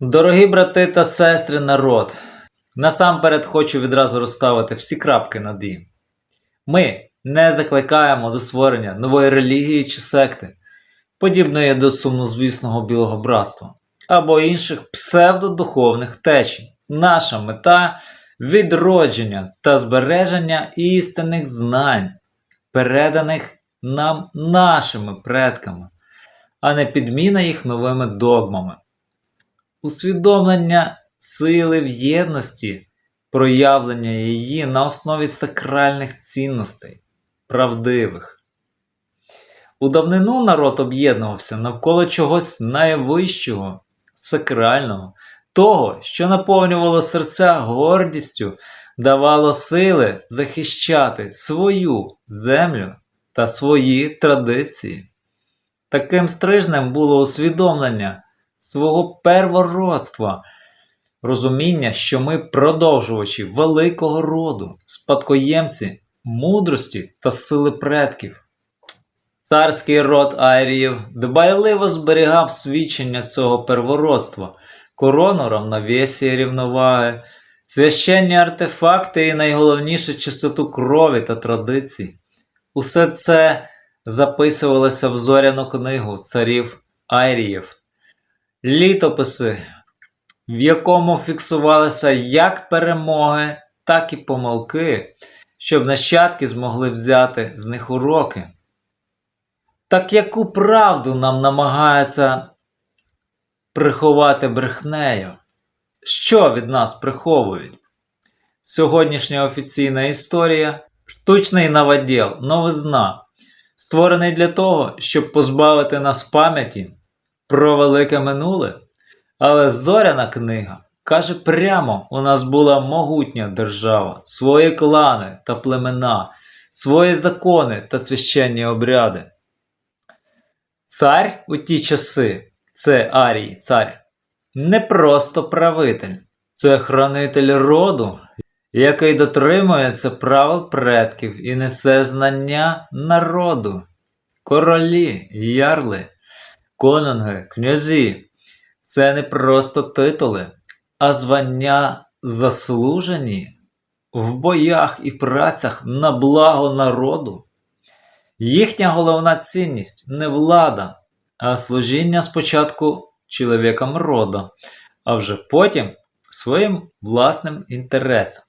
Дорогі брати та сестри, народ, насамперед хочу відразу розставити всі крапки над «і». Ми не закликаємо до створення нової релігії чи секти, подібної до сумнозвісного білого братства або інших псевдодуховних течій. Наша мета відродження та збереження істинних знань, переданих нам нашими предками, а не підміна їх новими догмами усвідомлення сили в єдності, проявлення її на основі сакральних цінностей, правдивих. У давнину народ об'єднувався навколо чогось найвищого, сакрального, того, що наповнювало серця гордістю, давало сили захищати свою землю та свої традиції. Таким стрижнем було усвідомлення свого первородства, розуміння, що ми продовжувачі великого роду, спадкоємці мудрості та сили предків. Царський род Айріїв дбайливо зберігав свідчення цього первородства, корону равновесія рівноваги, священні артефакти і найголовніше чистоту крові та традицій. Усе це записувалося в зоряну книгу царів Айріїв літописи, в якому фіксувалися як перемоги, так і помилки, щоб нащадки змогли взяти з них уроки. Так яку правду нам намагаються приховати брехнею? Що від нас приховують? Сьогоднішня офіційна історія штучний новоділ, новизна, створений для того, щоб позбавити нас пам'яті про велике минуле. Але зоряна книга каже прямо: у нас була могутня держава, свої клани та племена, свої закони та священні обряди. Цар у ті часи, це Арій, цар, не просто правитель, це хранитель роду, який дотримується правил предків і несе знання народу, королі, ярли конунги, князі це не просто титули, а звання заслужені в боях і працях на благо народу. Їхня головна цінність не влада, а служіння спочатку чоловікам роду, а вже потім своїм власним інтересам.